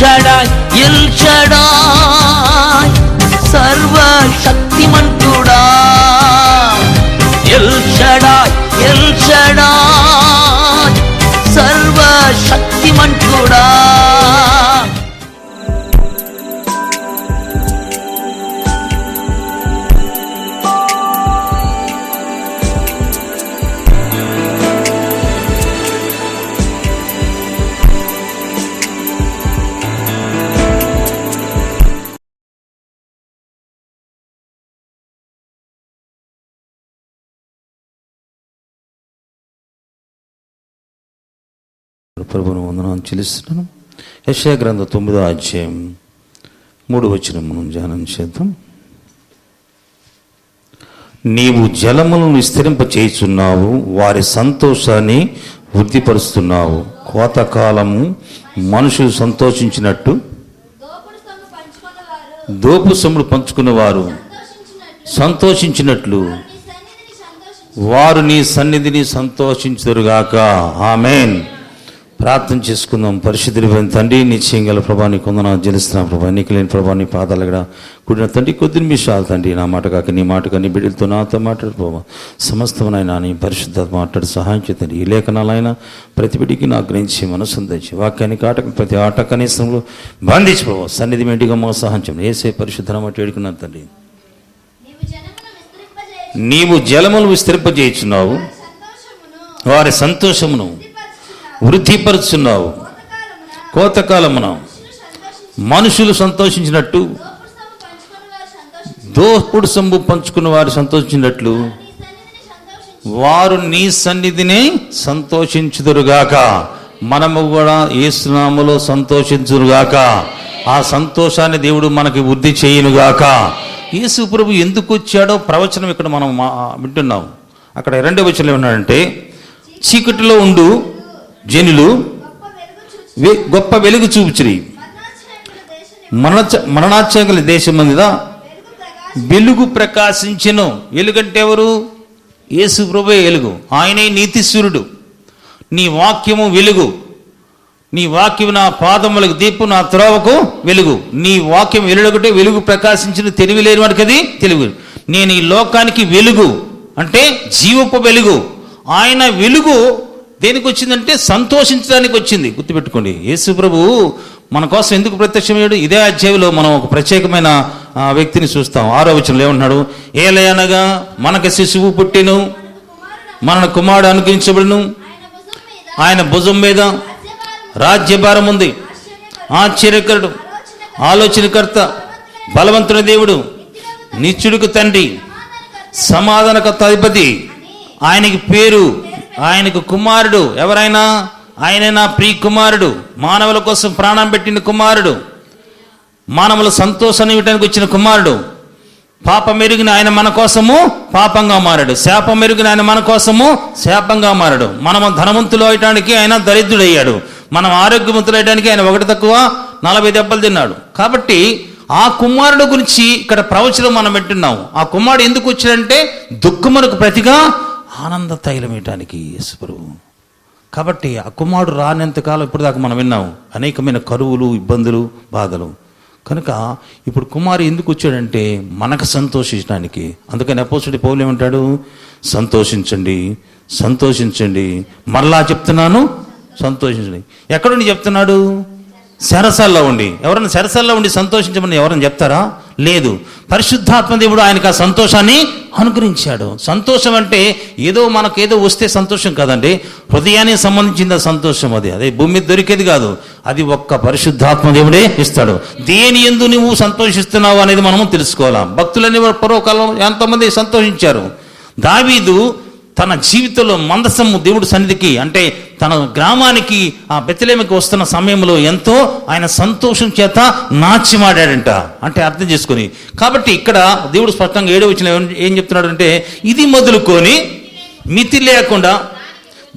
ஷடாய் இல் ஷடாய் ప్రభును వందనాన్ని చెల్లిస్తున్నాను. యశయ గ్రంథ తొమ్మిదో అధ్యాయం మూడు వచ్చిన మనం ధ్యానం చేద్దాం. నీవు జలములను విస్తరింప చేయుచున్నావు వారి సంతోషాన్ని వృద్ధిపరుస్తున్నావు. కోతకాలము మనుషులు సంతోషించినట్టు దోపు సొమ్ములు పంచుకున్నవారు సంతోషించినట్లు సంతోషించినట్లు నీ సన్నిధిని సంతోషించు వారు నీ సన్నిధిని ఆమెన్. ప్రార్థన చేసుకుందాం. పరిశుద్ధులైన తండ్రి నిశ్చయం గల ప్రభా నీ కొందన జలిస్తున్నాం ప్రభా. నీకు లేని ప్రభా నీ పాదాలు కూడా కూడిన తండ్రి కొద్ది నిమిషాలు తండ్రి. నా మాట కాక నీ మాట కానీ బిడ్డలతో నాతో మాట్లాడు ప్రభా. సమస్తమైన నీ పరిశుద్ధ మాట్లాడి సహాయం చేతండి ఈ లేఖనాలైనా ప్రతి బిడ్డికి నాకు గ్రహించి మనసు తెచ్చి వాక్యానికి ఆటకు ప్రతి ఆట కనీసంలో బంధించి ప్రభా. సన్నిధి మెంటిగా మా సహాయం ఏసే పరిశుద్ధ మాట వేడుకున్నాను తండ్రి. నీవు జలములు విస్తరింపజేయుచున్నావు. వారి సంతోషమును వృద్ధిపరుచున్నావు. కోతకాలమున మనుషులు సంతోషించినట్టు దోపుడు సంబు పంచుకున్న వారు వారు సంతోషించినట్లు నీ సన్నిధిని వారు నీ సన్నిధిని సంతోషించుదురుగాక. మనము కూడా ఏసునామలో సంతోషించురుగాక ఆ సంతోషాన్ని దేవుడు మనకి వృద్ధి చేయునుగాక. యేసు ప్రభు ఎందుకు వచ్చాడో ప్రవచనం ఇక్కడ మనం మా- వింటున్నాం. అక్కడ రెండో వచనం ఏమన్నాడంటే చీకటిలో ఉండు జనులు గొప్ప వెలుగు చూచి వె- గొప్ప వెలుగు దేశం మరణ దేశం మీద వెలుగు ప్రకాశించను. వెలుగంటే ఎవరు? యేసు ప్రభు వెలుగు. ఆయనే నీతిశ్వరుడు నీ వాక్యము వెలుగు. నీ వాక్యం నా పాదములకు దీపు నా త్రోవకు వెలుగు. నీ వాక్యం వెలుగుంటే వెలుగు ప్రకాశించిన తెలివి లేని వాడికి అది తెలుగు నేను ఈ లోకానికి వెలుగు. అంటే జీవపు వెలుగు. ఆయన వెలుగు దేనికి వచ్చిందంటే సంతోషించడానికి వచ్చింది. గుర్తుపెట్టుకోండి. యేసు ప్రభు మన కోసం ఎందుకు ప్రత్యక్షమయ్యాడు? ఇదే అధ్యాయంలో మనం ఒక ప్రత్యేకమైన వ్యక్తిని చూస్తాం. ఆరో వచనంలో ఏమంటున్నాడు? ఏలయనగా మనకు శిశువు పుట్టెను మన కుమారుడు అనుగ్రహించబడును ఆయన భుజం మీద రాజ్యభారం ఉంది. ఆశ్చర్యకరుడు ఆలోచనకర్త బలవంతుని దేవుడు నిత్యుడికి తండ్రి సమాధానకర్త అధిపతి ఆయనకి పేరు ఆయనకు కుమారుడు ఎవరైనా? ఆయన నా ప్రియ కుమారుడు మానవుల కోసం ప్రాణం పెట్టిన కుమారుడు. మానవుల సంతోషాన్ని ఇవ్వడానికి వచ్చిన కుమారుడు. పాప మెరుగిన ఆయన మన కోసము పాపంగా మారాడు. శాప మెరుగిన ఆయన మన కోసము శాపంగా మారాడు. మనం ధనవంతులు అవటానికి ఆయన దరిద్రుడయ్యాడు. మనం ఆరోగ్యవంతులు అయ్యడానికి ఆయన ఒకటి తక్కువ నలభై దెబ్బలు తిన్నాడు. కాబట్టి ఆ కుమారుడు గురించి ఇక్కడ ప్రవచనం మనం వింటున్నాం ఆ కుమారుడు ఎందుకు వచ్చాడంటే దుఃఖమునకు ప్రతిగా ఆనంద తైలం ఇవ్వటానికి యేసుప్రభు కాబట్టి ఆ కుమారుడు రానంతకాలం ఇప్పుడు దాకా మనం విన్నాం అనేకమైన కరువులు ఇబ్బందులు బాధలు. కనుక ఇప్పుడు కుమారు ఎందుకు వచ్చాడంటే మనకు సంతోషించడానికి. అందుకని అపోసుడి పౌలు ఏమంటాడు? సంతోషించండి సంతోషించండి. మరలా చెప్తున్నాను సంతోషించండి. ఎక్కడుండి చెప్తున్నాడు? శరసల్లో ఉండి. ఎవరైనా శరసల్లో ఉండి సంతోషించమని ఎవరైనా చెప్తారా? లేదు. పరిశుద్ధాత్మ దేవుడు ఆయనకు ఆ సంతోషాన్ని అనుగ్రహించాడు. సంతోషం అంటే ఏదో మనకు ఏదో వస్తే సంతోషం కాదండి. హృదయానికి సంబంధించిన సంతోషం అది. అదే భూమి మీద దొరికేది కాదు. అది ఒక్క పరిశుద్ధాత్మ దేవుడే ఇస్తాడు. దేని ఎందు నువ్వు సంతోషిస్తున్నావు అనేది మనము తెలుసుకోవాలా? భక్తులని పూర్వకాలం ఎంతోమంది సంతోషించారు. దావీదు తన జీవితంలో మందసము దేవుడి సన్నిధికి అంటే తన గ్రామానికి ఆ బెత్తలేమికి వస్తున్న సమయంలో ఎంతో ఆయన సంతోషం చేత నాచిమాడాడంట అంటే అర్థం చేసుకొని. కాబట్టి ఇక్కడ దేవుడు స్పష్టంగా ఏడో వచ్చిన ఏం చెప్తున్నాడు అంటే ఇది మొదలుకొని మితి లేకుండా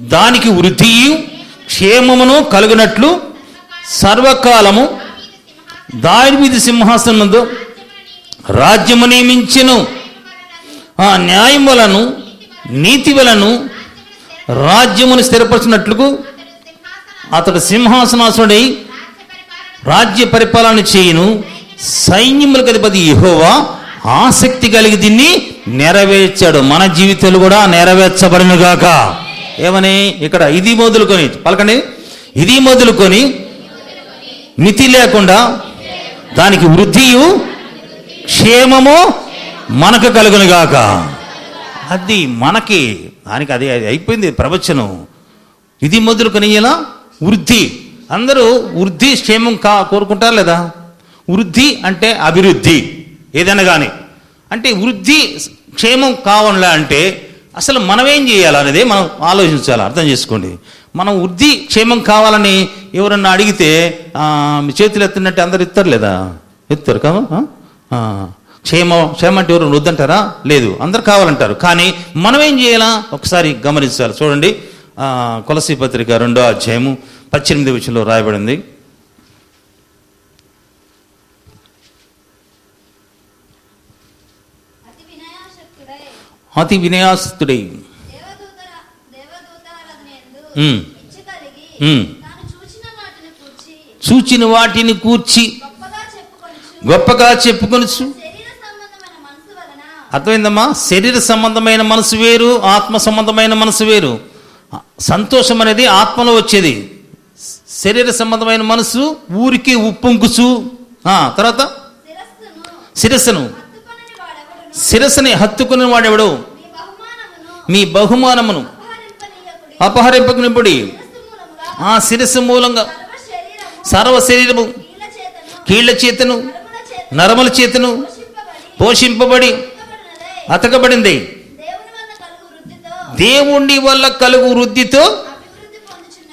దానికి వృద్ధి క్షేమమును కలుగునట్లు సర్వకాలము దాని మీద సింహాసనందు రాజ్యము నియమించెను. ఆ న్యాయం వలను నీతి వలను రాజ్యమును స్థిరపరిచినట్లుకు అతడు సింహాసనాసుడై రాజ్య పరిపాలన చేయును. సైన్యములకు అధిపతి యహోవా ఆసక్తి కలిగి దీన్ని నెరవేర్చాడు. మన జీవితాలు కూడా నెరవేర్చబడినగాక. ఏమని? ఇక్కడ ఇది మొదలుకొని పలకండి. ఇది మొదలుకొని మితి లేకుండా దానికి వృద్ధియు క్షేమము మనకు కలుగునుగాక. గాక అది మనకి దానికి అది అయిపోయింది ప్రవచనం. ఇది మొదలు ఇలా వృద్ధి. అందరూ వృద్ధి క్షేమం కా కోరుకుంటారు లేదా? వృద్ధి అంటే అభివృద్ధి ఏదైనా కానీ అంటే వృద్ధి క్షేమం కావాలా అంటే అసలు మనం ఏం మనం ఆలోచించాలి అర్థం చేసుకోండి. మనం వృద్ధి క్షేమం కావాలని ఎవరన్నా అడిగితే మీ చేతులు ఎత్తినట్టు అందరు ఇస్తారు లేదా? ఎత్తారు కదా? క్షేమం క్షేమం అంటే ఎవరు వద్దంటారా? లేదు. అందరు కావాలంటారు. కానీ మనం ఏం చేయాలా? ఒకసారి గమనించాలి. చూడండి. కొలసీ పత్రిక రెండో అధ్యాయము పద్దెనిమిది విషయంలో రాయబడింది. అతి వినయాస్తుడై చూచిన వాటిని కూర్చి చూచిన వాటిని కూర్చి గొప్పగా చెప్పుకొనుచు గొప్పగా చెప్పుకొనుచు శరీర సంబంధమైన మనసు వలన అర్థమైందమ్మా? శరీర సంబంధమైన మనసు వేరు ఆత్మ సంబంధమైన మనసు వేరు. సంతోషం అనేది ఆత్మలో వచ్చేది. శరీర సంబంధమైన మనసు ఊరికి ఉప్పొంకుచు తర్వాత? శిరస్సును. శిరస్సుని హత్తుకుని వాడెవడు మీ బహుమానమును. మీ అపహరింపకునిపుడి. ఆ శిరస్సు మూలంగా. సర్వ శరీరము. కీళ్ళ కీళ్ళ చేతను. నరముల చేతను. పోషింపబడి. అతకబడింది. దేవుని వల్ల కలుగు వృద్ధితో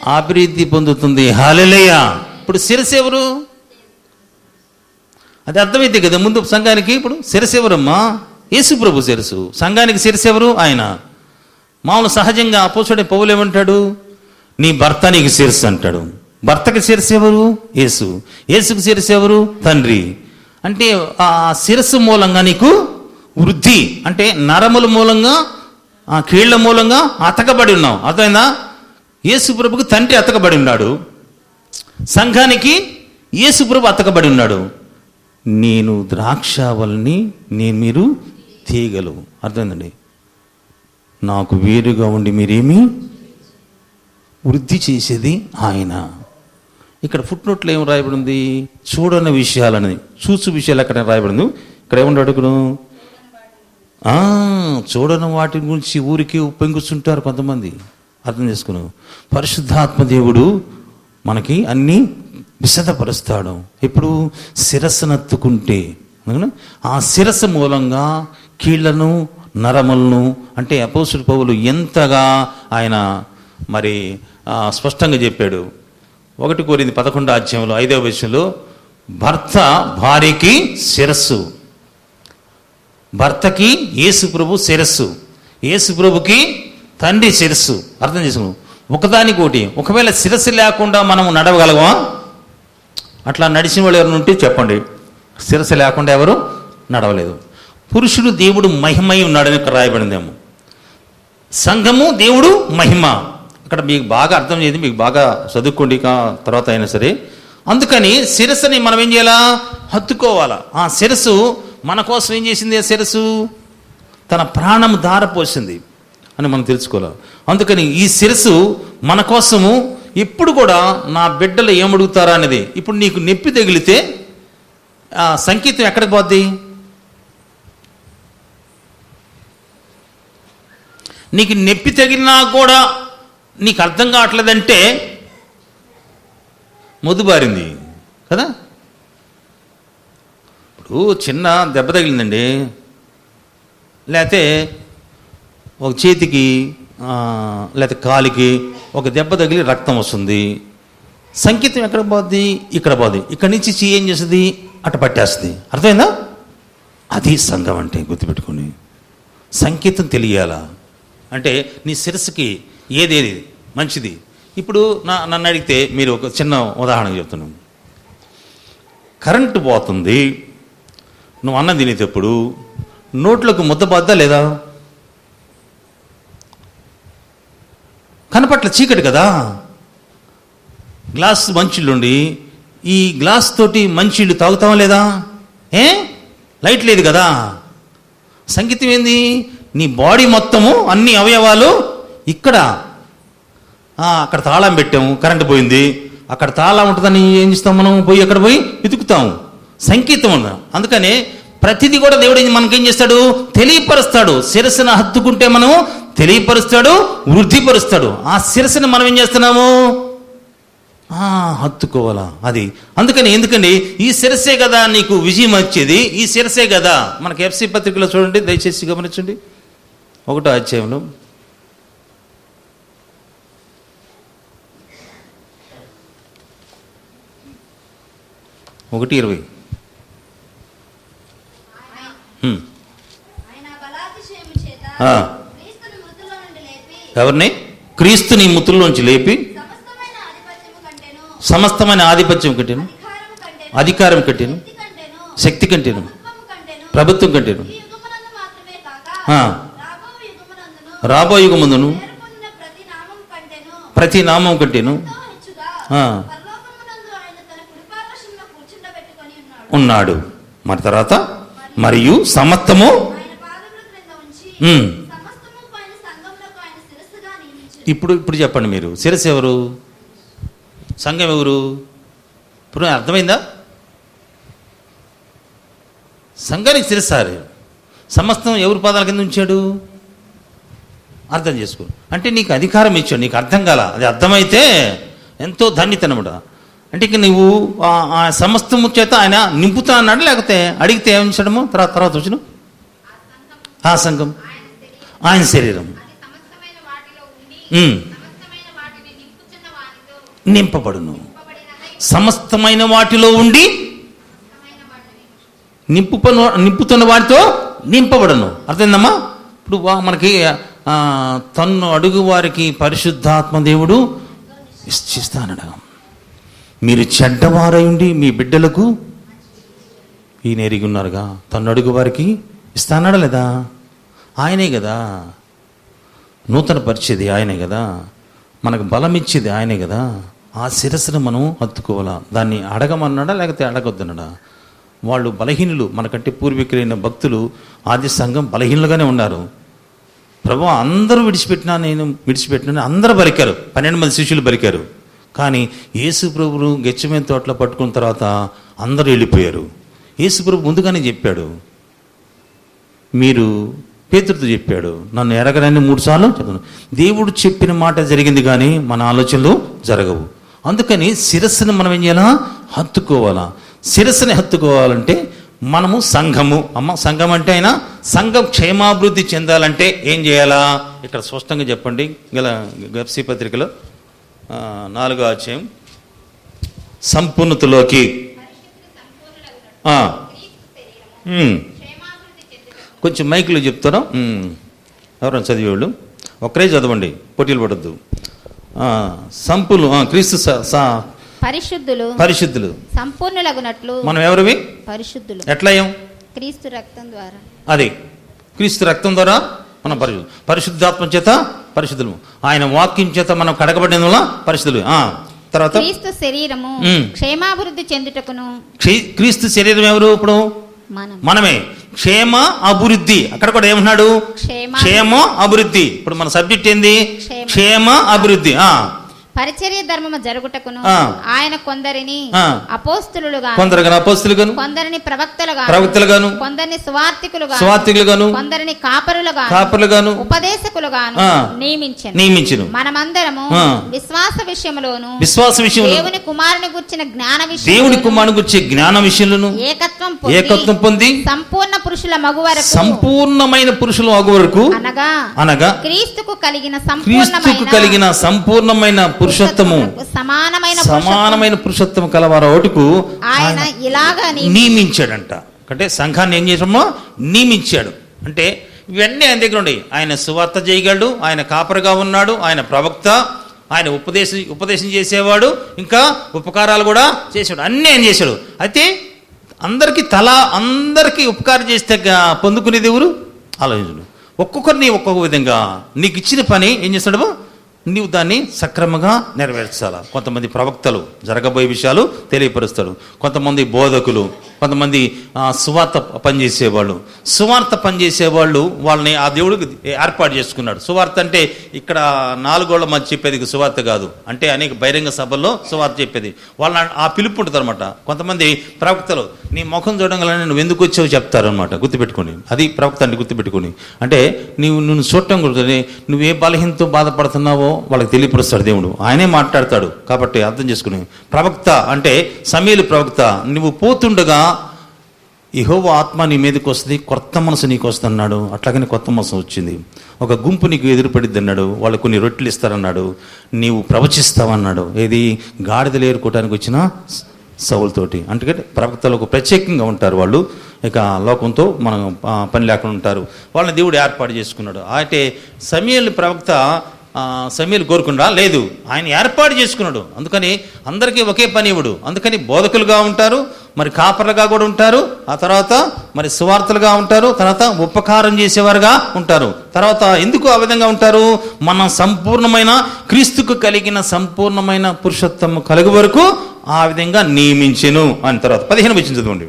అభివృద్ధి పొందుతుంది. హాలెలయ్య ఇప్పుడు శిరస్సు ఎవరు? అది అర్థమైంది కదా ముందు సంఘానికి ఇప్పుడు శిరస్సు ఎవరమ్మా? యేసు ప్రభు శిరస్సు సంఘానికి శిరస్సు ఎవరు? ఆయన. మామూలు సహజంగా అపోసుడే పౌలు ఏమంటాడు? నీ భర్త నీకు శిరస్సు అంటాడు. భర్తకి శిరస్సు ఎవరు? యేసు. యేసుకు శిరస్సు ఎవరు? తండ్రి. అంటే ఆ శిరస్సు మూలంగా నీకు వృద్ధి అంటే నరముల మూలంగా ఆ కీళ్ళ మూలంగా అతకబడి ఉన్నావు. అర్థమైందా? యేసుప్రభుకి తండ్రి అతకబడి ఉన్నాడు. సంఘానికి యేసు ప్రభు అతకబడి ఉన్నాడు. నేను ద్రాక్షవల్ని నేను మీరు తీయగలవు. అర్థమైందండి? నాకు వేరుగా ఉండి మీరేమి? వృద్ధి చేసేది ఆయన. ఇక్కడ ఫుట్ నోట్లో ఏం రాయబడింది? చూడని విషయాలని చూసు విషయాలు అక్కడ రాయబడింది? ఇక్కడ ఏమన్నాడు చూడని వాటి గురించి ఊరికి ఉప్పొంగుచుంటారు కొంతమంది. అర్థం చేసుకున్నావు. పరిశుద్ధాత్మ దేవుడు మనకి అన్నీ విశదపరుస్తాడు. ఇప్పుడు శిరస్సునత్తుకుంటే నత్తుకుంటే ఆ శిరస్సు మూలంగా కీళ్ళను నరములను అంటే అపోసుడు పౌలు ఎంతగా ఆయన మరి స్పష్టంగా చెప్పాడు. ఒకటి కోరింది పదకొండో అధ్యాయంలో ఐదవ విషయంలో భర్త భార్యకి శిరస్సు. భర్తకి యేసు ప్రభు శిరస్సు. యేసు ప్రభుకి తండ్రి శిరస్సు. అర్థం చేసుకున్నాం? ఒకదానికోటి ఒకవేళ శిరస్సు లేకుండా మనం నడవగలమా? అట్లా నడిచిన వాళ్ళు ఎవరు ఉంటే చెప్పండి. శిరస్సు లేకుండా ఎవరు నడవలేదు. పురుషుడు దేవుడు మహిమై ఉన్నాడని రాయబడిందేమో. సంఘము దేవుడు మహిమ. అక్కడ మీకు బాగా అర్థం చేయదు మీకు బాగా చదువుకోండి కా తర్వాత అయినా సరే. అందుకని శిరస్సుని మనం ఏం చేయాలా? హత్తుకోవాలా. ఆ శిరస్సు మన కోసం ఏం చేసింది ఆ శిరస్సు? తన ప్రాణం ధారపోసింది అని మనం తెలుసుకోవాలి. అందుకని ఈ శిరస్సు మన కోసము ఇప్పుడు కూడా నా బిడ్డలు ఏమడుగుతారా అనేది ఇప్పుడు నీకు నొప్పి తగిలితే ఆ సంకేతం ఎక్కడికి పోద్ది? నీకు నొప్పి తగిలినా కూడా నీకు అర్థం కావట్లేదంటే మొద్దుబారింది కదా? మీకు చిన్న దెబ్బ తగిలిందండి. లేకపోతే ఒక చేతికి లేకపోతే కాలికి ఒక దెబ్బ తగిలి రక్తం వస్తుంది. సంకేతం ఎక్కడ పోద్ది? ఇక్కడ పోద్ది. ఇక్కడి నుంచి చీ ఏం చేస్తుంది? అటు పట్టేస్తుంది. అర్థమైందా? అది సంఘం అంటే గుర్తుపెట్టుకొని సంకేతం తెలియాలా? అంటే నీ శిరస్సుకి ఏదేది? మంచిది. ఇప్పుడు నా నన్ను అడిగితే మీరు ఒక చిన్న ఉదాహరణ చెప్తున్నాను. కరెంటు పోతుంది. నువ్వు అన్నం తినేటప్పుడు నోట్లోకి ముద్ద బద్దా లేదా? కనపట్ల చీకటి కదా. గ్లాస్ మంచిళ్ళుండి ఈ గ్లాస్ తోటి మంచిళ్ళు తాగుతావా లేదా? ఏ? లైట్ లేదు కదా. సంగీతం ఏంది? నీ బాడీ మొత్తము అన్ని అవయవాలు ఇక్కడ. అక్కడ తాళం పెట్టాము కరెంటు పోయింది. అక్కడ తాళం ఉంటుందని ఏం చేస్తాం మనం? పోయి అక్కడ పోయి వెతుకుతాం సంకేతం ఉంది అందుకనే ప్రతిదీ కూడా దేవుడు మనకేం చేస్తాడు? తెలియపరుస్తాడు. శిరస్సును హత్తుకుంటే మనం తెలియపరుస్తాడు వృద్ధిపరుస్తాడు. ఆ శిరస్సును మనం ఏం చేస్తున్నాము? హత్తుకోవాలా? అది. అందుకని ఎందుకండి ఈ శిరస్సే కదా నీకు విజయం వచ్చేది. ఈ శిరస్సే కదా. మనకి ఎఫ్సి పత్రికలో చూడండి దయచేసి గమనించండి. ఒకటో అధ్యాయంలో. ఒకటి ఇరవై హ్మ్. ఆయన బలాతిశయము చేత ఆ. క్రీస్తును మృతుల్లో నుండి లేపి ఎవరిని? క్రీస్తుని ముతుల్లోంచి లేపి సమస్తమైన ఆధిపత్యం కట్టెను అధికారం కట్టెను శక్తి కంటేను. కట్టెను ప్రభుత్వం కట్టెను. రాబో యుగముందును ప్రతి నామం కట్టెను ఉన్నాడు. మరి తర్వాత? మరియు సమస్తము ఇప్పుడు ఇప్పుడు చెప్పండి మీరు. శిరస్సు ఎవరు? సంఘం ఎవరు? ఇప్పుడు అర్థమైందా? సంఘానికి శిరస్సారు సమస్తం ఎవరు పాదాల కింద ఉంచాడు? అర్థం చేసుకో. అంటే నీకు అధికారం ఇచ్చాడు. నీకు అర్థం కాల. అది అర్థమైతే ఎంతో ధన్యతనమాట అంటే ఇక నువ్వు ఆ- సమస్తము చేత ఆయన నింపుతా అన్నాడు లేకపోతే అడిగితే ఏం ఇచ్చాడము తర్వాత తర్వాత వచ్చిన? ఆ సంఘం. ఆయన శరీరం. నింపబడును. సమస్తమైన వాటిలో ఉండి నింపు నింపుతున్న వాటితో నింపబడను. అర్థమైందమ్మా? ఇప్పుడు మనకి తన్ను అడుగు వారికి పరిశుద్ధాత్మ దేవుడు ఇచ్చిస్తానడ మీరు చెడ్డవారై ఉండి మీ బిడ్డలకు ఈయన ఎరిగి ఉన్నారుగా. తను అడుగు వారికి ఇస్తానడా లేదా? ఆయనే కదా. నూతన పరిచేది ఆయనే కదా. మనకు బలం ఇచ్చేది ఆయనే కదా. ఆ శిరస్సును మనం హత్తుకోవాలా? దాన్ని అడగమన్నాడా లేకపోతే అడగొద్దన్నాడా? వాళ్ళు బలహీనులు మనకంటే పూర్వీకులైన భక్తులు ఆది సంఘం బలహీనులుగానే ఉన్నారు. ప్రభు అందరూ విడిచిపెట్టినా నేను విడిచిపెట్టినా అందరూ బలికారు పన్నెండు మంది శిష్యులు బలికారు కానీ యేసు ప్రభును గెచ్చమైన తోటలో పట్టుకున్న తర్వాత అందరూ వెళ్ళిపోయారు. యేసు ప్రభు ముందుగానే చెప్పాడు మీరు పేతుడితో చెప్పాడు నన్ను ఎరగరని మూడుసార్లు చెప్తాను దేవుడు చెప్పిన మాట జరిగింది కానీ మన ఆలోచనలు జరగవు. అందుకని శిరస్సును మనం ఏం చేయాలా? హత్తుకోవాలా. శిరస్సుని హత్తుకోవాలంటే మనము సంఘము. అమ్మ సంఘం అంటే అయినా సంఘం క్షేమాభివృద్ధి చెందాలంటే ఏం చేయాలా? ఇక్కడ స్పష్టంగా చెప్పండి. గల గర్సీ పత్రికలో నాలుగో అధ్యాయం. సంపూర్ణతలోకి. కొంచెం మైకులు చెప్తారా. ఎవరైనా చదివేవాళ్ళు? ఒక్కరే చదవండి పోటీలు పడద్దు. సంపులు క్రీస్తు పరిశుద్ధులు. పరిశుద్ధులు. సంపూర్ణులగునట్లు. మనం ఎవరివి? పరిశుద్ధులు. ఎట్లా అయ్యాం క్రీస్తు రక్తం ద్వారా. అది. క్రీస్తు రక్తం ద్వారా మనం పరిశుద్ధులు పరిశుద్ధాత్మ చేత పరిశుద్ధులు ఆయన వాక్యం చేత మనం కడగబడిన పరిశుద్ధులు. ఆ, తర్వాత క్రీస్తు శరీరము. క్షేమాభివృద్ధి చెందుటకును క్రీ- క్రీస్తు శరీరం ఎవరు ఇప్పుడు? మనం మనమే. క్షేమ అభివృద్ధి. అక్కడ కూడా ఏమన్నాడు క్షేమ అభివృద్ధి. ఇప్పుడు మన సబ్జెక్ట్ ఏంది? క్షేమ. క్షేమ అభివృద్ధి. ఆ. పరిచర్య ధర్మము జరుగుటకును. ఆయన కొందరిని. అపోస్తులుగా కొందరుగా అపోస్తులుగాను కొందరిని ప్రవక్తలుగా ప్రవక్తలుగాను కొందరిని సువార్థికులుగా స్వార్థికులుగాను కొందరిని కాపరులుగా కాపరులుగాను ఉపదేశకులుగాను. నియమించను నియమించును మనమందరము. విశ్వాస విషయములోను విశ్వాస విషయంలో దేవుని కుమారుని గుర్చిన జ్ఞాన దేవుని విషయం కుమారుని గురించి జ్ఞాన విషయంలోను ఏకత్వం ఏకత్వం పొంది సంపూర్ణ పురుషుల మగు వరకు సంపూర్ణమైన పురుషులు అగు వరకు అనగా అనగా క్రీస్తుకు కలిగిన క్రీస్తుకు సంపూర్ణమైన కలిగిన సంపూర్ణమైన పురుషత్వము. సమానమైన సమానమైన పురుషత్వం కలవారు ఒకటికు ఆయన ఇలాగా నియమించాడంట. అంటే సంఘాన్ని ఏం చేసామో నియమించాడు. అంటే ఇవన్నీ ఆయన దగ్గర ఉండి ఆయన సువార్త చేయగలడు ఆయన కాపరిగా ఉన్నాడు ఆయన ప్రవక్త ఆయన ఉపదేశం ఉపదేశం చేసేవాడు ఇంకా ఉపకారాలు కూడా చేసాడు అన్నీ ఆయన చేశాడు. అయితే అందరికీ తల అందరికీ ఉపకారం చేస్తే పొందుకునేది ఎవరు? ఆలోచించడు. ఒక్కొక్కరిని ఒక్కొక్క విధంగా. నీకు ఇచ్చిన పని ఏం చేస్తాడు నీవు దాన్ని సక్రమంగా నెరవేర్చాలా? కొంతమంది ప్రవక్తలు జరగబోయే విషయాలు తెలియపరుస్తాడు కొంతమంది బోధకులు కొంతమంది సువార్త పనిచేసేవాళ్ళు. సువార్త పనిచేసేవాళ్ళు వాళ్ళని ఆ దేవుడికి ఏర్పాటు చేసుకున్నాడు. సువార్త అంటే ఇక్కడ నాలుగోళ్ళ మధ్య చెప్పేది సువార్త కాదు. అంటే అనేక బహిరంగ సభల్లో సువార్త చెప్పేది. వాళ్ళ ఆ పిలుపు ఉంటుంది అనమాట కొంతమంది ప్రవక్తలు నీ ముఖం చూడంగానే నువ్వు ఎందుకు వచ్చావు చెప్తారనమాట గుర్తుపెట్టుకొని అది ప్రవక్త అంటే గుర్తుపెట్టుకొని అంటే నీవు నువ్వు చూడటం గురించి నువ్వు ఏ బలహీనతో బాధపడుతున్నావో వాళ్ళకి తెలియపరుస్తాడు దేవుడు. ఆయనే మాట్లాడతాడు కాబట్టి అర్థం చేసుకుని. ప్రవక్త అంటే సమీలు ప్రవక్త. నువ్వు పోతుండగా ఇహోవ ఆత్మ నీ మీదకి వస్తుంది కొత్త మనసు నీకు వస్తున్నాడు అట్లాగనే కొత్త మనసు వచ్చింది. ఒక గుంపు నీకు ఎదురుపడిద్ది అన్నాడు. వాళ్ళు కొన్ని రొట్టెలు ఇస్తారన్నాడు. నీవు ప్రవచిస్తావన్నాడు. ఏది? గాడిదలు ఏరుకోవడానికి వచ్చిన సవులతోటి అంటే ప్రవక్తలు ఒక ప్రత్యేకంగా ఉంటారు వాళ్ళు. ఇక లోకంతో మనం పని లేకుండా ఉంటారు. వాళ్ళని దేవుడు ఏర్పాటు చేసుకున్నాడు. అయితే సమీల్ ప్రవక్త ఆ, సమీలు కోరుకుండా లేదు. ఆయన ఏర్పాటు చేసుకున్నాడు. అందుకని అందరికీ ఒకే పని ఇవ్వడు అందుకని బోధకులుగా ఉంటారు. మరి కాపర్లుగా కూడా ఉంటారు ఆ తర్వాత మరి సువార్తలుగా ఉంటారు తర్వాత ఉపకారం చేసేవారుగా ఉంటారు. తర్వాత ఎందుకు ఆ విధంగా ఉంటారు? మనం సంపూర్ణమైన క్రీస్తుకు కలిగిన సంపూర్ణమైన పురుషత్వము కలుగు వరకు ఆ విధంగా నియమించెను అని తర్వాత పదిహేను వచ్చింది చదవండి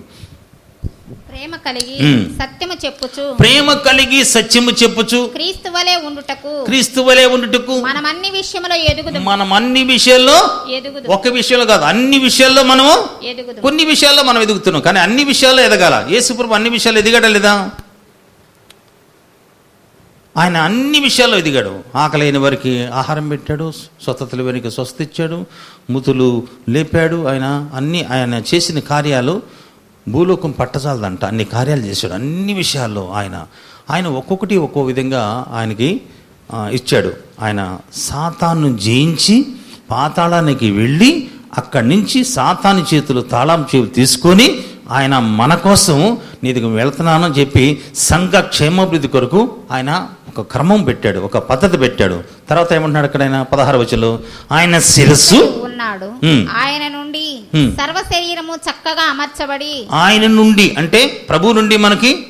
ప్రేమ కలిగి. సత్యము చెప్పుచు. ప్రేమ కలిగి సత్యము చెప్పుచు. క్రీస్తు వలె ఉండుటకు. క్రీస్తు వలె ఉండుటకు. మనం అన్ని విషయములో ఎదుగుదు మనం అన్ని విషయాల్లో ఎదుగుదు ఒక విషయంలో కాదు అన్ని విషయాల్లో మనము ఎదుగుదు కొన్ని విషయాల్లో మనం ఎదుగుతున్నాం కానీ అన్ని విషయాల్లో ఎదగాల. యేసుప్రభు అన్ని విషయాలు ఎదిగాడా లేదా? ఆయన అన్ని విషయాల్లో ఎదిగాడు. ఆకలైన వారికి ఆహారం పెట్టాడు స్వస్థతల వారికి స్వస్థ ఇచ్చాడు ముతులు లేపాడు. ఆయన అన్ని ఆయన చేసిన కార్యాలు భూలోకం పట్టజాలదంట అన్ని కార్యాలు చేశాడు. అన్ని విషయాల్లో ఆయన. ఆయన ఒక్కొక్కటి ఒక్కో విధంగా ఆయనకి ఇచ్చాడు. ఆయన సాతాను జయించి పాతాళానికి వెళ్ళి అక్కడి నుంచి సాతాను చేతులు తాళం చేతులు తీసుకొని ఆయన మన కోసం నీకు వెళుతున్నాను అని చెప్పి సంఘ క్షేమాభివృద్ధి కొరకు ఆయన ఒక క్రమం పెట్టాడు ఒక పద్ధతి పెట్టాడు తర్వాత ఏమంటున్నాడు అక్కడ ఆయన పదహారు వచనంలో ఆయన శిరస్సు ఉన్నాడు. ఆయన నుండి. సర్వ శరీరము చక్కగా అమర్చబడి ఆయన నుండి అంటే ప్రభు నుండి మనకి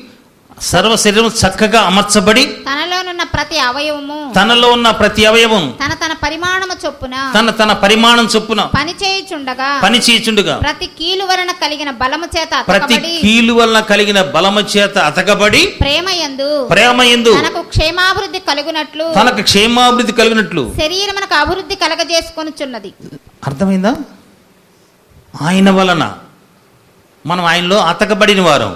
సర్వ శరీరం చక్కగా అమర్చబడి తనలోనున్న ప్రతి అవయవము తనలో ఉన్న ప్రతి అవయవం తన తన పరిమాణము చొప్పున తన తన పరిమాణం చొప్పున పని చేయుచుండగా పని చేయుచుండగా ప్రతి కీలు వలన కలిగిన బలము చేత ప్రతి కీలు వలన కలిగిన బలము చేత అతకబడి ప్రేమ యందు ప్రేమ ఎందు తనకు క్షేమాభివృద్ధి కలుగునట్లు తనకు క్షేమాభివృద్ధి కలిగినట్లు శరీరమునకు అభివృద్ధి కలగజేసుకొనుచున్నది. అర్థమైందా? ఆయన వలన మనం ఆయనలో అతకబడిన వారం.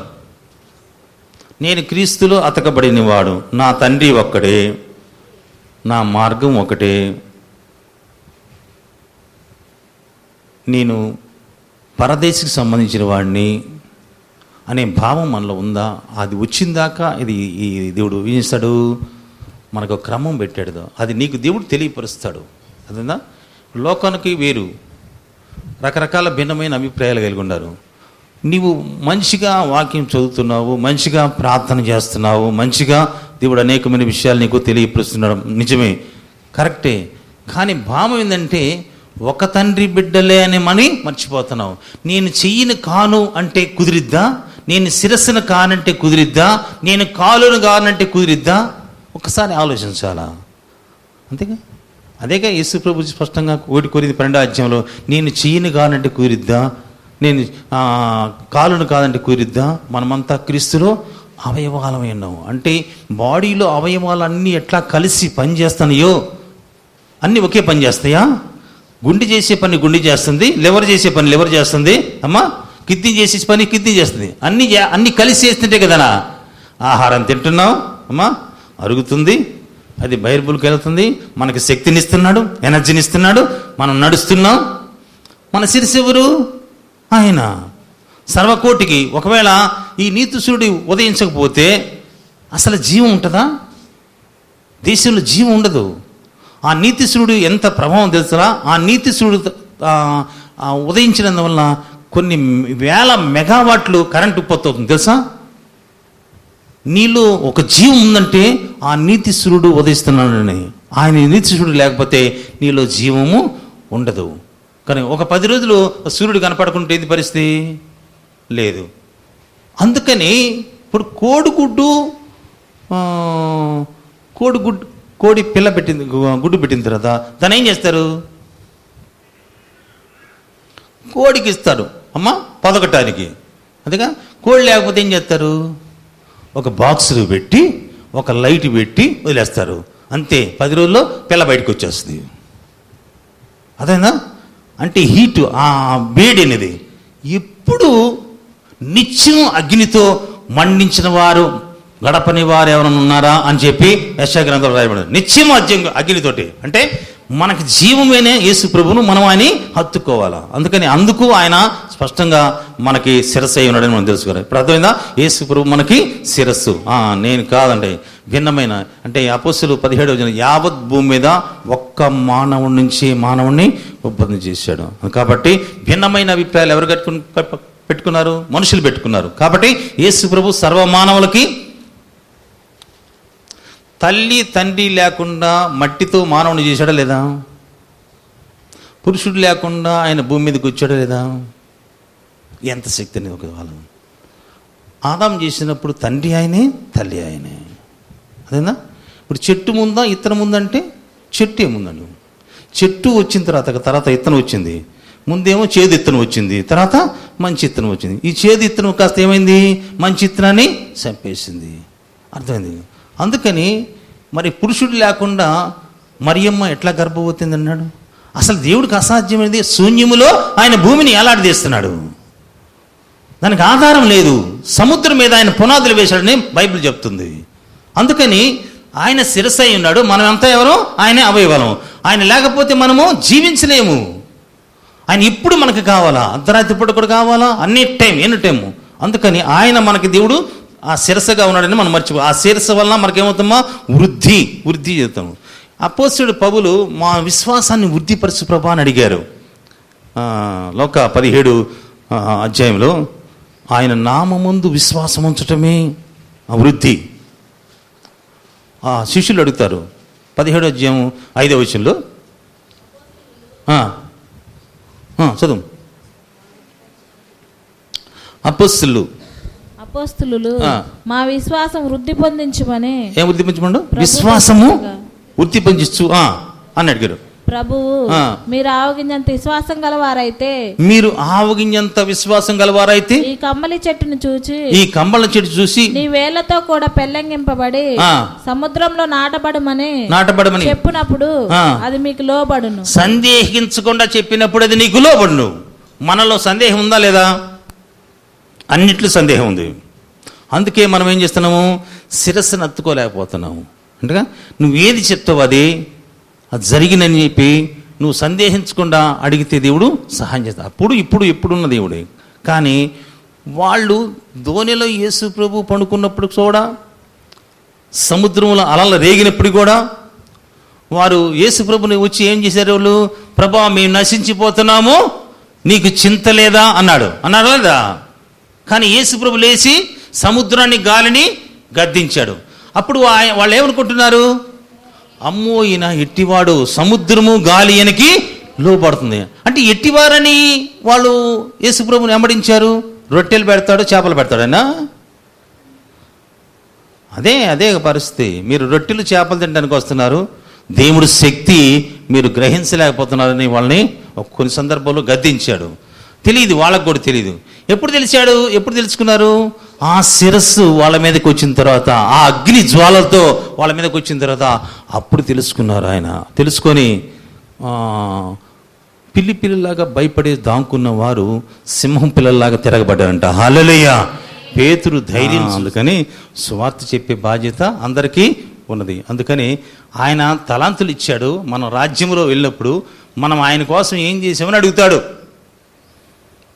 నేను క్రీస్తులో అతకబడిన వాడు నా తండ్రి ఒక్కడే. నా మార్గం ఒకటే. నేను పరదేశికి సంబంధించిన వాడిని అనే భావం మనలో ఉందా? అది వచ్చిందాక ఇది ఈ దేవుడు ఏం చేస్తాడు? మనకు ఒక క్రమం పెట్టాడు అది నీకు దేవుడు తెలియపరుస్తాడు. అదేనా లోకానికి వేరు. రకరకాల భిన్నమైన అభిప్రాయాలు కలిగి ఉన్నారు. నీవు మంచిగా వాక్యం చదువుతున్నావు మంచిగా ప్రార్థన చేస్తున్నావు మంచిగా దేవుడు అనేకమైన విషయాలు నీకు తెలియపరుస్తున్నాడు. నిజమే. కరెక్టే. కానీ భావం ఏంటంటే ఒక తండ్రి బిడ్డలే అని మని మర్చిపోతున్నావు. నేను చెయ్యిని కాను అంటే కుదిరిద్దా? నేను శిరస్సును కానంటే కుదిరిద్దా? నేను కాలును కానంటే కుదిరిద్దా? ఒకసారి ఆలోచించాలా? అంతేగా? అదేగా యేసు ప్రభు స్పష్టంగా ఓటి కోరింది పన్నెండో అధ్యాయంలో నేను చెయ్యిని కానంటే కుదిరిద్దా? నేను కాలును కాదంటే కుదిరిద్దా మనమంతా క్రీస్తులో అవయవాలమై ఉన్నాము. అంటే బాడీలో అవయవాలు అన్నీ ఎట్లా కలిసి పనిచేస్తున్నాయో అన్నీ ఒకే పని చేస్తాయా? గుండె చేసే పని గుండె చేస్తుంది లివర్ చేసే పని లివర్ చేస్తుంది అమ్మా కిడ్నీ చేసే పని కిడ్నీ చేస్తుంది. అన్ని అన్ని కలిసి చేస్తుంటే కదనా ఆహారం తింటున్నాం అమ్మా అరుగుతుంది అది బైర్బుల్కి వెళ్తుంది మనకి శక్తిని ఇస్తున్నాడు ఎనర్జీని ఇస్తున్నాడు మనం నడుస్తున్నాం. మన శిరస్సు ఎవరు? ఆయన సర్వకోటికి ఒకవేళ ఈ నీతిశుడి ఉదయించకపోతే అసలు జీవం ఉంటుందా? దేశంలో జీవం ఉండదు. ఆ నీతిశుడు ఎంత ప్రభావం తెలుసా? ఆ నీతిశుడు ఉదయించినందువల్ల కొన్ని వేల మెగావాట్లు కరెంట్ ఉత్పత్తి అవుతుంది. తెలుసా? నీలో ఒక జీవం ఉందంటే ఆ నీతిశురుడు ఉదయిస్తున్నాడని. ఆయన నీతిశురుడు లేకపోతే నీలో జీవము ఉండదు. కానీ ఒక పది రోజులు సూర్యుడు కనపడకుంటే ఏది పరిస్థితి? లేదు. అందుకని ఇప్పుడు కోడిగుడ్డు కోడిగుడ్డు కోడి పిల్ల పెట్టింది గుడ్డు పెట్టిన తర్వాత దాని ఏం చేస్తారు? కోడికి ఇస్తారు. అమ్మ పొదగటానికి అందుగా కోడి లేకపోతే ఏం చేస్తారు? ఒక బాక్సులు పెట్టి ఒక లైట్ పెట్టి వదిలేస్తారు. అంతే పది రోజుల్లో పిల్ల బయటకు వచ్చేస్తుంది. అదేనా అంటే హీటు ఆ వేడి అనేది. ఎప్పుడు నిత్యం అగ్నితో మండించిన వారు గడపని వారు ఎవరైనా ఉన్నారా అని చెప్పి యశా గ్రంథంలో రాయబడింది. నిత్యం అగ్ని అగ్నితోటి. అంటే మనకి జీవమైన యేసు ప్రభును మనం ఆయన హత్తుకోవాలా? అందుకని అందుకు ఆయన స్పష్టంగా మనకి శిరస్సు అయి ఉన్నాడని మనం తెలుసుకోవాలి. ఇప్పుడు అర్థమైందా? యేసు ప్రభు మనకి శిరస్సు. నేను కాదండి. భిన్నమైన అంటే అపోసులు పదిహేడు వచ్చిన యావత్ భూమి మీద ఒక్క మానవుడి నుంచి మానవుణ్ణి ఉత్పత్తి చేశాడు. కాబట్టి భిన్నమైన అభిప్రాయాలు ఎవరు కట్టుకుని పె- పెట్టుకున్నారు? మనుషులు పెట్టుకున్నారు. కాబట్టి యేసు ప్రభు సర్వ మానవులకి తల్లి తండ్రి లేకుండా మట్టితో మానవుని చేశాడా లేదా? పురుషుడు లేకుండా ఆయన భూమి మీదకి వచ్చాడా లేదా? ఎంత శక్తి అనేది ఒక వాళ్ళు ఆదాం చేసినప్పుడు తండ్రి ఆయనే తల్లి ఆయనే. అదేనా? ఇప్పుడు చెట్టు ముందా ఇత్తనం ముందంటే చెట్టు ఏముందండి చెట్టు వచ్చిన తర్వాత తర్వాత ఇత్తనం వచ్చింది. ముందేమో చేదు ఇత్తనం వచ్చింది. తర్వాత మంచి ఇత్తనం వచ్చింది. ఈ చేదు ఇత్తనం కాస్త ఏమైంది? మంచి ఇత్తనాన్ని చంపేసింది. అర్థమైంది? అందుకని మరి పురుషుడు లేకుండా మరియమ్మ ఎట్లా గర్భవతింది అన్నాడు? అసలు దేవుడికి అసాధ్యమైనది శూన్యములో ఆయన భూమిని ఎలాడదీస్తున్నాడు దానికి ఆధారం లేదు. సముద్రం మీద ఆయన పునాదులు వేశాడని బైబిల్ చెప్తుంది. అందుకని ఆయన శిరసై ఉన్నాడు. మనం ఎంత ఎవరో? ఆయనే అవయవలం. ఆయన లేకపోతే మనము జీవించలేము. ఆయన ఇప్పుడు మనకు కావాలా? అర్ధరాత్రి పూట కూడా కావాలా? అన్ని టైం ఎన్ని టైము అందుకని ఆయన మనకి దేవుడు ఆ శిరసగా ఉన్నాడని మనం మర్చిపో ఆ శిరస వలన మనకేమవుతామా వృద్ధి. వృద్ధి చేస్తాము అపోస్తుడు పౌలు మా విశ్వాసాన్ని వృద్ధిపరచు ప్రభా అని అడిగారు. లోక పదిహేడు అధ్యాయంలో ఆయన నామముందు విశ్వాసం ఉంచటమే ఆ వృద్ధి. ఆ శిష్యులు అడుగుతారు పదిహేడు అధ్యాయం ఐదవ ఆ, చదువు. అపస్సులు అపోస్తులు. మా విశ్వాసం వృద్ధి పొందించమని ఏం వృద్ధి ప్రభు విశ్వాసము. వృద్ధి ఆ అని అడిగారు ప్రభువు. మీరు ఆవగింజంత విశ్వాసం గలవారైతే మీరు ఆవగింజంత విశ్వాసం గలవారైతే ఈ కమ్మలి చెట్టును చూచి ఈ కంబళ చెట్టు చూసి నీ వేళ్ళతో కూడా పెళ్ళంగింపబడి. సముద్రంలో నాటబడమని నాటబడమని చెప్పినప్పుడు. అది మీకు లోబడును సందేహించకుండా చెప్పినప్పుడు అది నీకు లోబడును మనలో సందేహం ఉందా లేదా అన్నిట్లో సందేహం ఉంది అందుకే మనం ఏం చేస్తున్నాము? శిరస్సును అత్తుకోలేకపోతున్నాము. అంటే నువ్వు ఏది చెప్తావు అది అది జరిగినని చెప్పి నువ్వు సందేహించకుండా అడిగితే దేవుడు సహాయం చేస్తాడు. అప్పుడు ఇప్పుడు ఎప్పుడున్న దేవుడే. కానీ వాళ్ళు ధోనిలో యేసు ప్రభు పండుకున్నప్పుడు కూడా సముద్రంలో అలలు రేగినప్పుడు కూడా వారు యేసు ప్రభుని వచ్చి ఏం చేశారు వాళ్ళు? ప్రభా మేము నశించిపోతున్నాము నీకు చింత లేదా? అన్నాడు. అన్నాడు లేదా? కానీ యేసు ప్రభు లేచి సముద్రాన్ని గాలిని గద్దించాడు. అప్పుడు వాళ్ళు ఏమనుకుంటున్నారు అమ్మో ఈయన ఎట్టివాడు. సముద్రము గాలి ఈయనకి లోపడుతుంది అంటే ఎట్టివారని వాళ్ళు యేసుప్రభుని వెంబడించారు? రొట్టెలు పెడతాడు చేపలు పెడతాడనా అదే అదే పరిస్థితి. మీరు రొట్టెలు చేపలు తినడానికి వస్తున్నారు. దేవుడు శక్తి మీరు గ్రహించలేకపోతున్నారని వాళ్ళని కొన్ని సందర్భాల్లో గద్దించాడు. తెలియదు వాళ్ళకు కూడా తెలియదు ఎప్పుడు తెలిసాడు? ఎప్పుడు తెలుసుకున్నారు? ఆ శిరస్సు వాళ్ళ మీదకి వచ్చిన తర్వాత ఆ అగ్ని జ్వాలలతో వాళ్ళ మీదకి వచ్చిన తర్వాత అప్పుడు తెలుసుకున్నారు ఆయన. తెలుసుకొని పిల్లి పిల్లలాగా భయపడి దాంకున్న వారు సింహం పిల్లల్లాగా తిరగబడ్డారంట. హల్లెలూయా! పేతురు ధైర్యం అందుకని సువార్త చెప్పే బాధ్యత అందరికీ ఉన్నది. అందుకని ఆయన తలాంతులు ఇచ్చాడు. మనం రాజ్యంలో వెళ్ళినప్పుడు మనం ఆయన కోసం ఏం చేసామని అడుగుతాడు.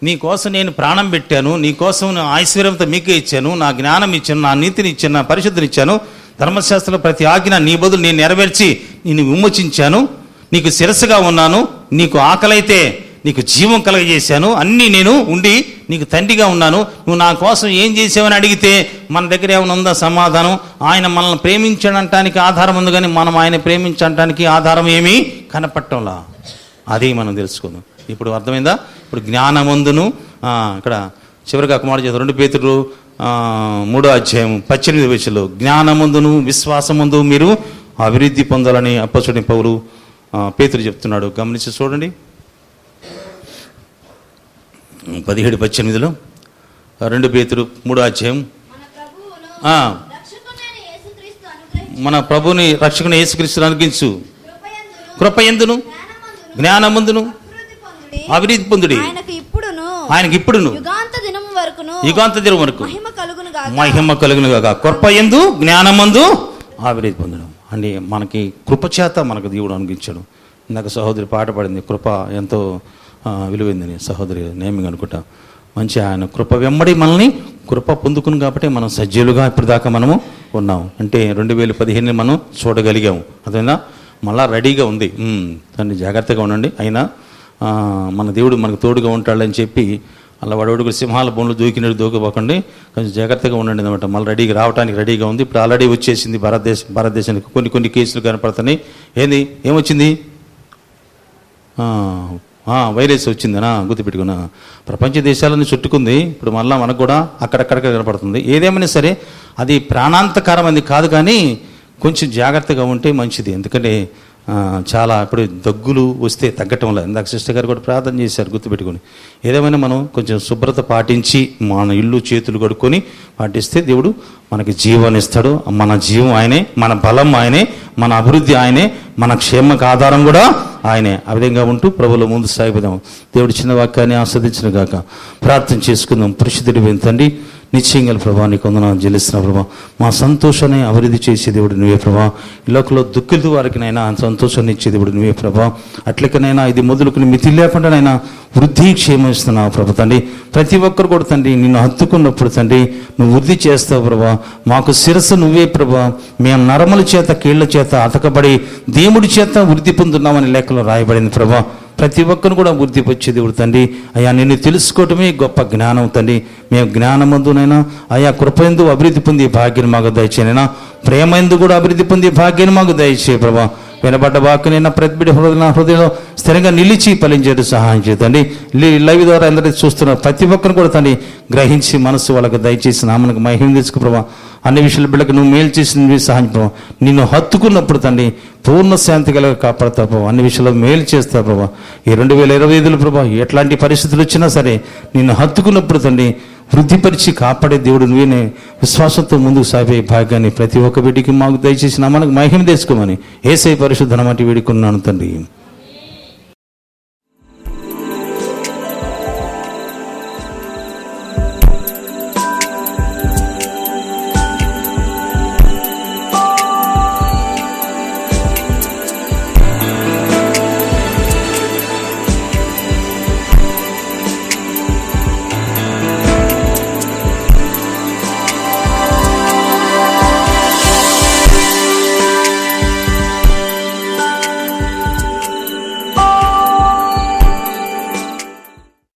నీకోసం నేను ప్రాణం పెట్టాను నీకోసం నా ఐశ్వర్యంతో మీకే ఇచ్చాను నా జ్ఞానం ఇచ్చాను నా నీతిని ఇచ్చాను నా పరిశుద్ధిని ఇచ్చాను. ధర్మశాస్త్రంలో ప్రతి ఆజ్ఞ నీ బదులు నేను నెరవేర్చి నేను విమోచించాను. నీకు శిరస్సుగా ఉన్నాను నీకు ఆకలైతే నీకు జీవం కలగజేశాను. అన్నీ నేను ఉండి నీకు తండ్రిగా ఉన్నాను. నువ్వు నా కోసం ఏం చేసావని అడిగితే మన దగ్గర ఏమైనా ఉందా సమాధానం? ఆయన మనల్ని ప్రేమించడానికి ఆధారం ఉంది కానీ మనం ఆయన ప్రేమించడానికి ఆధారం ఏమీ కనపట్టంలా? అది మనం తెలుసుకుందాం. ఇప్పుడు అర్థమైందా? ఇప్పుడు జ్ఞానమందును ఇక్కడ చివరిగా కుమారు చేత రెండు పేతురు మూడో అధ్యాయం పద్దెనిమిది వచ్చలు జ్ఞానమందును విశ్వాసమందు మీరు అభివృద్ధి పొందాలని అప్పచుడి పౌరు పేతుడు చెప్తున్నాడు. గమనించి చూడండి. పదిహేడు పద్దెనిమిదిలో రెండు పేతురు మూడో అధ్యాయం. మన ప్రభుని రక్షకుని యేసుక్రీస్తుని అనుగించు కృపయందును కృపయందును జ్ఞానమందును? జ్ఞానమందును అభివృద్ధి పొందుడి. ఆయనకు ఇప్పుడును. ఆయనకి ఇప్పుడును. యుగాంత దినము వరకును. యుగాంత దినం వరకు. మహిమ కలుగును గాక. మహిమ కలుగును గాక. కృపయందు జ్ఞానమందు అభివృద్ధి పొందడం అంటే మనకి కృప చేత మనకు దేవుడు అనుగించాడు ఇందాక సహోదరి పాట పాడింది కృప ఎంతో విలువైందని సహోదరి నేమింగ్ అనుకుంటా మంచి ఆయన కృప వెంబడి మనల్ని కృప పొందుకుని కాబట్టి మనం సజ్జలుగా ఇప్పటిదాకా మనము ఉన్నాం అంటే రెండు వేల పదిహేను మనం చూడగలిగాము. అదేనా మళ్ళా రెడీగా ఉంది. దాన్ని జాగ్రత్తగా ఉండండి. అయినా మన దేవుడు మనకు తోడుగా ఉంటాడని చెప్పి అలా వాడోడుకు సింహాల బొమ్మలు దూకినట్టు దూకపోకండి కొంచెం జాగ్రత్తగా ఉండండి అనమాట మళ్ళీ రెడీగా రావడానికి రెడీగా ఉంది. ఇప్పుడు ఆల్రెడీ వచ్చేసింది భారతదేశం భారతదేశానికి కొన్ని కొన్ని కేసులు కనపడుతున్నాయి. ఏంది? ఏమొచ్చింది? ఆ, వైరస్ వచ్చిందనా? గుర్తుపెట్టుకున్నా. ప్రపంచ దేశాలను చుట్టుకుంది. ఇప్పుడు మళ్ళీ మనకు కూడా అక్కడక్కడ కనపడుతుంది. ఏదేమైనా సరే అది ప్రాణాంతకరమైనది కాదు కానీ కొంచెం జాగ్రత్తగా ఉంటే మంచిది. ఎందుకంటే చాలా ఇప్పుడు దగ్గులు వస్తే తగ్గటం లేదు ఇందాక సిస్టర్ గారు కూడా ప్రార్థన చేశారు గుర్తుపెట్టుకొని ఏదేమైనా మనం కొంచెం శుభ్రత పాటించి మన ఇల్లు చేతులు కడుక్కొని పాటిస్తే దేవుడు మనకి జీవాన్ని ఇస్తాడు. మన జీవం ఆయనే మన బలం ఆయనే మన అభివృద్ధి ఆయనే మన క్షేమకు ఆధారం కూడా ఆయనే. ఆ విధంగా ఉంటూ ప్రభుల ముందు సాగిపోదాం. దేవుడు చిన్న వాక్యాన్ని ఆస్వాదించిన గాక ప్రార్థన చేసుకుందాం. పరిశుద్ధుడు తండ్రి నిశ్చయంగా ప్రభా నీకు వందనాలు చెల్లిస్తున్న ప్రభా. మా సంతోషాన్ని అభివృద్ధి చేసే దేవుడు నువ్వే ప్రభా. ఈ లోకంలో దుఃఖిత వారికినైనా సంతోషాన్ని ఇచ్చే దేవుడు నువ్వే ప్రభా. అట్లకనైనా ఇది మొదలుకుని మితి లేకుండానైనా వృద్ధి క్షేమిస్తున్నావు ప్రభు తండ్రి. ప్రతి ఒక్కరు కూడా తండ్రి నిన్ను హత్తుకున్నప్పుడు తండ్రి నువ్వు వృద్ధి చేస్తావు ప్రభా. మాకు శిరస్సు నువ్వే ప్రభా. మేము నరముల చేత కీళ్ళ చేత అతకబడి దేవుడి చేత వృద్ధి పొందున్నామని లేఖలో రాయబడింది ప్రభా. ప్రతి ఒక్కరు కూడా వృద్ధి దేవుడు తండ్రి? అయ్యా నిన్ను తెలుసుకోవటమే గొప్ప జ్ఞానం తండ్రి. మేము జ్ఞానమందునైనా అయ్యా కృపయందు అభివృద్ధి పొంది భాగ్యం మాకు దయచేనైనా ప్రేమందు కూడా అభివృద్ధి పొంది భాగ్యం మాకు దయచే ప్రభా. వినబడ్డ వాక్కునైనా ప్రతి బిడ్డ హృదయ హృదయంలో స్థిరంగా నిలిచి ఫలించేట్టు సహాయం చేయండి లైవ్ ద్వారా అందరికీ చూస్తున్న ప్రతి ఒక్కరిని కూడా తండ్రి గ్రహించి మనసు వాళ్ళకి దయచేసి నామనకు మహిమ తీసుకు ప్రభా. అన్ని విషయాల బిడ్డకు నువ్వు మేలు చేసి నువ్వు సహాయం ప్రభావ నిన్ను హత్తుకున్నప్పుడు తండ్రి పూర్ణ శాంతి కలగ కాపాడతావు ప్రభావ అన్ని విషయాలు మేలు చేస్తావు ప్రభావ ఈ రెండు వేల ఇరవై ఐదులో ప్రభావ ఎట్లాంటి పరిస్థితులు వచ్చినా సరే నిన్ను హత్తుకున్నప్పుడు తండ్రి వృద్ధిపరిచి కాపాడే దేవుడు నువ్వేనే విశ్వాసంతో ముందుకు సాగే భాగ్యాన్ని ప్రతి ఒక్క బిడ్డకి మాకు దయచేసి నామనకు మహిమ తెచ్చుకోమని ఏసై పరిశుద్ధనమాటి వేడుకున్నాను తండ్రి.